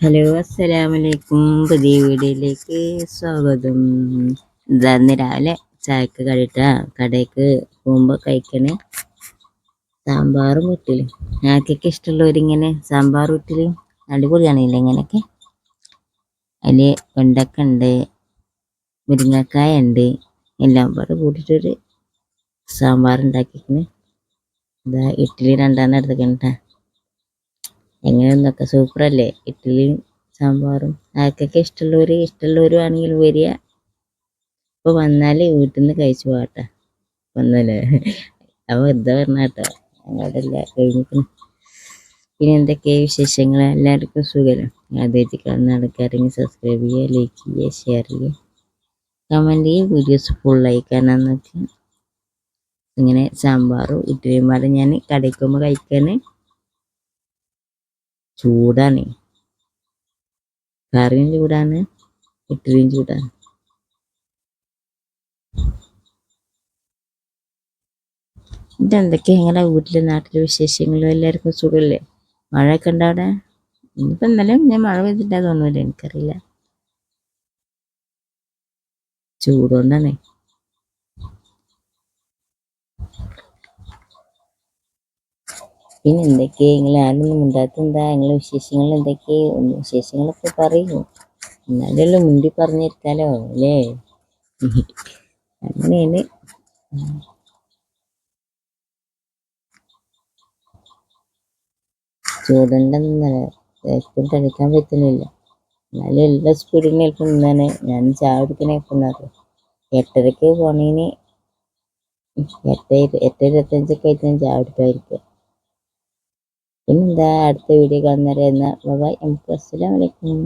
Hello അസ്സലാമലൈക്കും. പുതിയ വീഡിയോയിലേക്ക് സ്വാഗതം. ഇതാന്ന് രാവിലെ ചായക്ക് കഴിട്ടാ കടയ്ക്ക് പോകുമ്പോൾ കഴിക്കണേ. സാമ്പാറും വീട്ടിൽ ഞങ്ങൾക്കൊക്കെ ഇഷ്ടമുള്ളവരിങ്ങനെ സാമ്പാർ വീട്ടിൽ അടിപൊളിയാണല്ലോ ഇങ്ങനെയൊക്കെ അതിൽ വെണ്ടക്ക ഉണ്ട് മുരിങ്ങക്കായ ഉണ്ട്. എല്ലാം പാടെ കൂട്ടിയിട്ടൊരു സാമ്പാർ ഉണ്ടാക്കിക്കണേ. ഇതാ ഇഡ്ഡലി രണ്ടാണ് എടുത്തേക്കണട്ടാ എങ്ങനെയൊന്നൊക്കെ സൂപ്പറല്ലേ? ഇഡ്ഡലിയും സാമ്പാറും. ആർക്കൊക്കെ ഇഷ്ടമുള്ളവർ ഇഷ്ടമുള്ളവരും ആണെങ്കിൽ വരിക. ഇപ്പോൾ വന്നാൽ വീട്ടിൽ നിന്ന് കഴിച്ചു പോകട്ടെ. വന്നല്ലേ? അവ വെറുതെ പറഞ്ഞ കേട്ടോ. ഞങ്ങളുടെ എല്ലാം കഴിഞ്ഞിരിക്കുന്നു പിന്നെ എന്തൊക്കെയാണ് വിശേഷങ്ങൾ എല്ലാവർക്കും സുഖമല്ലോ ആദ്യമായിട്ട് കാണുന്ന ആൾക്കാരെങ്കിൽ സബ്സ്ക്രൈബ് ചെയ്യുക ലൈക്ക് ചെയ്യുക ഷെയർ ചെയ്യുക. കമന്റ് ചെയ്യുക വീഡിയോസ് ഫുള്ളായി കാണാമെന്നൊക്കെ ഇങ്ങനെ സാമ്പാറും ഇഡ്ഡലിയും പാടെ ഞാൻ കടയ്ക്കുമ്പോൾ കഴിക്കാൻ ചൂടാണ്. കറിയും ചൂടാണ് ഇഡ്ഡലിയും ചൂടാണ്. ഇതെന്തൊക്കെയാ ഇങ്ങനെ വീട്ടിലെ നാട്ടിലെ വിശേഷങ്ങളും? എല്ലാവർക്കും സുഖമല്ലേ മഴയൊക്കെ ഉണ്ടോ അവിടെ? ഇന്നിപ്പോൾ ഇന്നലെ ഞാൻ മഴ പെയ്തിട്ടാ തോന്നുന്നില്ല എനിക്കറിയില്ല. ചൂടുകൊണ്ടാണേ പിന്നെ എന്തൊക്കെയാ? നിങ്ങൾ ആരൊന്നും മിണ്ടാത്ത എന്താ? നിങ്ങളെ വിശേഷങ്ങൾ എന്തൊക്കെയാ? വിശേഷങ്ങളൊക്കെ പറയൂ. എന്നാലല്ലോ മുണ്ടി പറഞ്ഞിരിക്കാലോ അല്ലേ? അങ്ങനെയാണ്. ചൂടുണ്ടെന്നല്ല കഴിക്കാൻ പറ്റുന്നില്ല. എന്നാലും എല്ലാ സ്കൂളിനും ചിലപ്പോൾ നിന്നാണ്. ഞാൻ ചായ എപ്പം എട്ടരക്ക് പോണേന്. എട്ട് എട്ട് ഇരുപത്തഞ്ചൊക്കെ ആയിട്ട് ഞാൻ ചായ പിന്നെന്താ അടുത്ത വീഡിയോ കാണുന്നവരെ എന്നാൽ ബൈ നമുക്ക് അസ്സലാമലൈക്കും